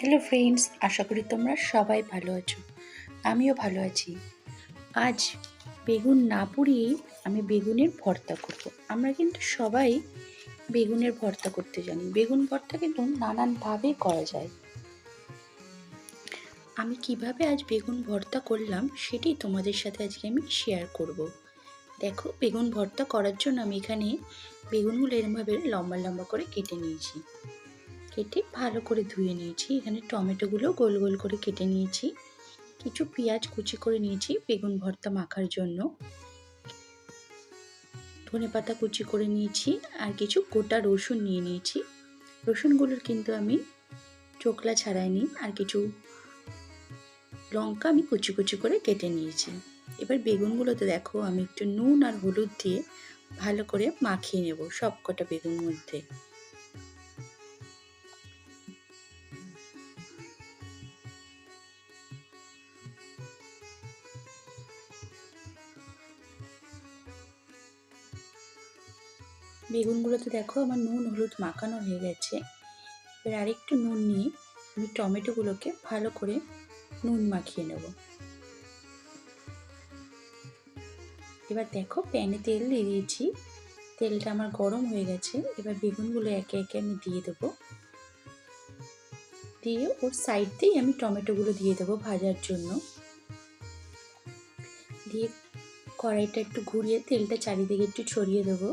Hello friends আশা করি তোমরা সবাই ভালো আছো। আমিও ভালো আছি। আজ বেগুন না পুড়িয়েই আমি বেগুনের ভর্তা করব। আমরা কিন্তু সবাই বেগুনের ভর্তা করতে জানি। বেগুন ভর্তা কিন্তু নানানভাবে করা যায়। আমি কীভাবে আজ বেগুন ভর্তা করলাম সেটাই তোমাদের সাথে আজকে আমি শেয়ার করব। দেখো, বেগুন ভর্তা করার জন্য আমি এখানে বেগুনগুলো এরমভাবে লম্বা লম্বা করে কেটে নিয়েছি। কেটে ভালো করে ধুয়ে নিয়েছি। এখানে টমেটোগুলো গোল গোল করে কেটে নিয়েছি। কিছু পেঁয়াজ কুচি করে নিয়েছি বেগুন ভর্তা মাখার জন্য। ধনে পাতা কুচি করে নিয়েছি আর কিছু গোটা রসুন নিয়ে নিয়েছি। রসুনগুলোর কিন্তু আমি চোকলা ছাড়াইনি আর কিছু লঙ্কা আমি কুচি কুচি করে কেটে নিয়েছি। এবার বেগুনগুলোতে দেখো আমি একটু নুন আর হলুদ দিয়ে ভালো করে মাখিয়ে নেব সব কটা বেগুন মধ্যে। বেগুনগুলোতে দেখো আমার নুন, হলুদ মাখানো হয়ে গেছে। এবার আরেকটু নুন নিয়ে আমি টমেটোগুলোকে ভালো করে নুন মাখিয়ে নেব। এবার দেখো প্যানে তেল দিয়ে দিয়েছি। তেলটা আমার গরম হয়ে গেছে। এবার বেগুনগুলো একে একে আমি দিয়ে দেবো। দিয়ে ওর সাইড দিয়েই আমি টমেটোগুলো দিয়ে দেবো ভাজার জন্য। দিয়ে কড়াইটা একটু ঘুরিয়ে তেলটা চারিদিকে একটু ছড়িয়ে দেবো।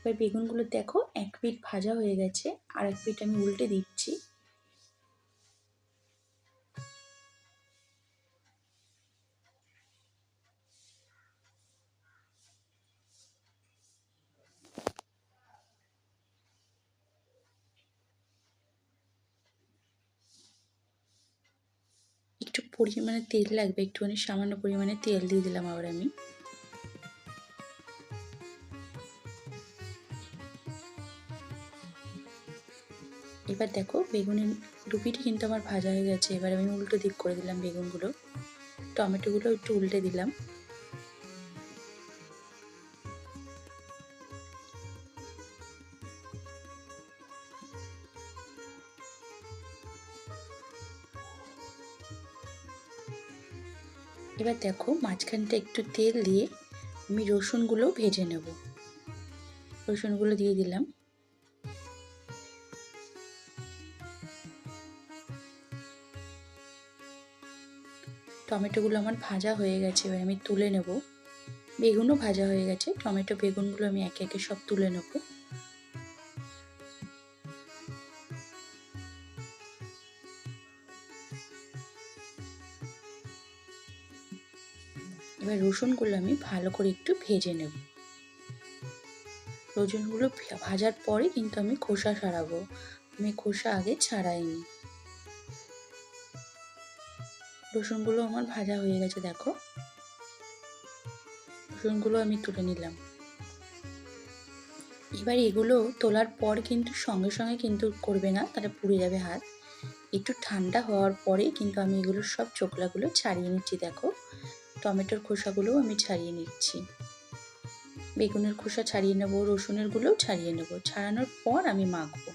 এবার বেগুনগুলো দেখো, এক পিঠ ভাজা হয়ে গেছে, আর এক পিঠ আমি উল্টে দিচ্ছি। একটু পরিমাণে তেল লাগবে, একটুখানি সামান্য পরিমাণে তেল দিয়ে দিলাম আবার আমি। এবার দেখো বেগুনের ডুবিটি কিন্তু আমার ভাজা হয়ে গেছে। এবার আমি উল্টো দিক করে দিলাম বেগুনগুলো। টমেটোগুলো একটু উল্টে দিলাম। এবার দেখো মাঝখানটা একটু তেল দিয়ে আমি রসুনগুলো ভেজে নেব। রসুনগুলো দিয়ে দিলাম। টমেটোগুলো আমার ভাজা হয়ে গেছে, এবার আমি তুলে নেব। বেগুনও ভাজা হয়ে গেছে, টমেটো বেগুনগুলো আমি একে একে সব তুলে নেব। এবার রসুনগুলো আমি ভালো করে একটু ভেজে নেব। রসুনগুলো ভাজার পরে কিন্তু আমি খোসা ছাড়াবো। আমি খোসা আগে ছাড়াইনি। রসুনগুলো আমার ভাজা হয়ে গেছে, দেখো। রসুনগুলো আমি তুলে নিলাম। এবার এগুলো তোলার পর কিন্তু সঙ্গে সঙ্গে কিন্তু করবে না, তাহলে পুড়ে যাবে হাত। একটু ঠান্ডা হওয়ার পরে কিন্তু আমি এগুলো সব চোকলাগুলো ছাড়িয়ে নিচ্ছি, দেখো। টমেটোর খোসাগুলোও আমি ছাড়িয়ে নিচ্ছি। বেগুনের খোসা ছাড়িয়ে নেব, রসুনেরগুলোও ছাড়িয়ে নেব। ছাড়ানোর পর আমি মাখবো।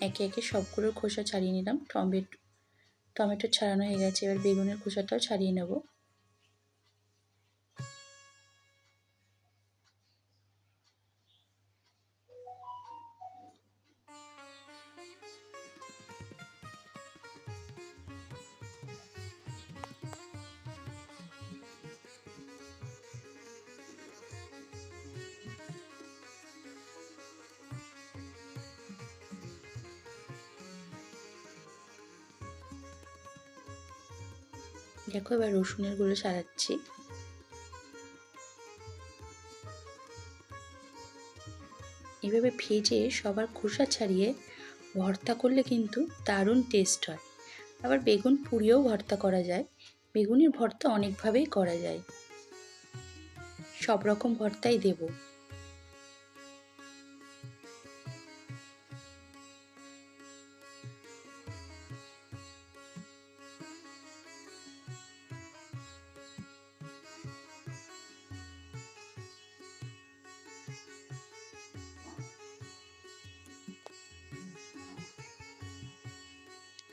একে একে সবগুলোর খোসা ছাড়িয়ে নিলাম। টমেটো টমেটো ছাড়ানো হয়ে গেছে। এবার বেগুনের খোসাটাও ছাড়িয়ে নেব। দেখো এবার রসুনেরগুলো সারাচ্ছি। এভাবে ভেজে সবার খোসা ছাড়িয়ে ভর্তা করলে কিন্তু দারুণ টেস্ট হয়। আবার বেগুন পুড়িয়েও ভর্তা করা যায়। বেগুনের ভর্তা অনেকভাবেই করা যায়। সব রকম ভর্তাই দেবো।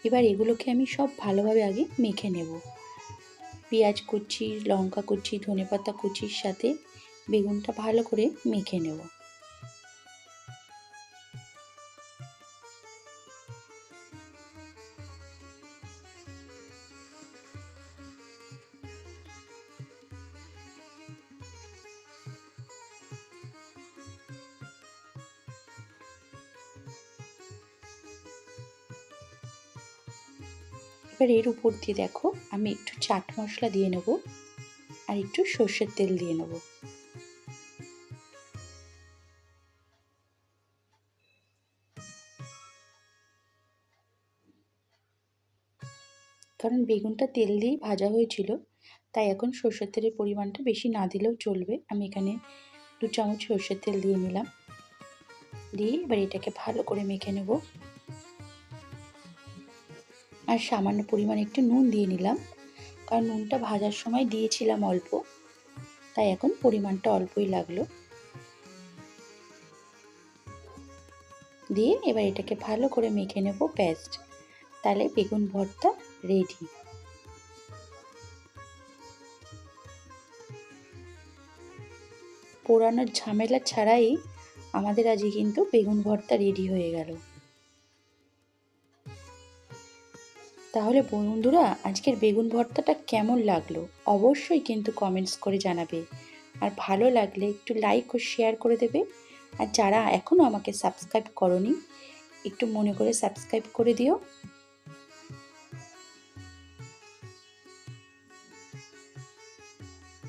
এবার এগুলোকে আমি সব ভালোভাবে আগে মেখে নেব। পেঁয়াজ কুচি, লঙ্কা কুচি, ধনেপাতা কুচির সাথে বেগুনটা ভালো করে মেখে নেব। এবার এর উপর দিয়ে দেখো, আমি একটু চাট মশলা দিয়ে নেব আর একটু সর্ষের তেল দিয়ে নেব। কারণ বেগুনটা তেল দিয়েই ভাজা হয়েছিল, তাই এখন সর্ষের তেলের পরিমাণটা বেশি না দিলেও চলবে। আমি এখানে দু চামচ সর্ষের তেল দিয়ে নিলাম। দিয়ে এবার এটাকে ভালো করে মেখে নেব। আর সামান্য পরিমাণ একটু নুন দিয়ে নিলাম। কারণ নুনটা ভাজার সময় দিয়েছিলাম অল্প, তাই এখন পরিমাণটা অল্পই লাগল। দিয়ে এবার এটাকে ভালো করে মেখে নেব পেস্ট তাহলে বেগুন ভর্তা রেডি পোড়ানোর ঝামেলা ছাড়াই আমাদের আজকে কিন্তু বেগুন ভর্তা রেডি হয়ে গেল। তাহলে বন্ধুরা, আজকের বেগুন ভর্তাটা কেমন লাগল? অবশ্যই কিন্তু কমেন্টস করে জানাবে। আর ভালো লাগলে একটু লাইক ও শেয়ার করে দেবে। আর যারা এখনও আমাকে সাবস্ক্রাইব করনি, একটু মনে করে সাবস্ক্রাইব করে দিও।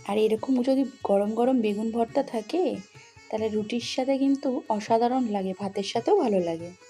আর এরকম যদি গরম গরম বেগুন ভর্তা থাকে, তাহলে রুটির সাথে কিন্তু অসাধারণ লাগে, ভাতের সাথেও ভালো লাগে।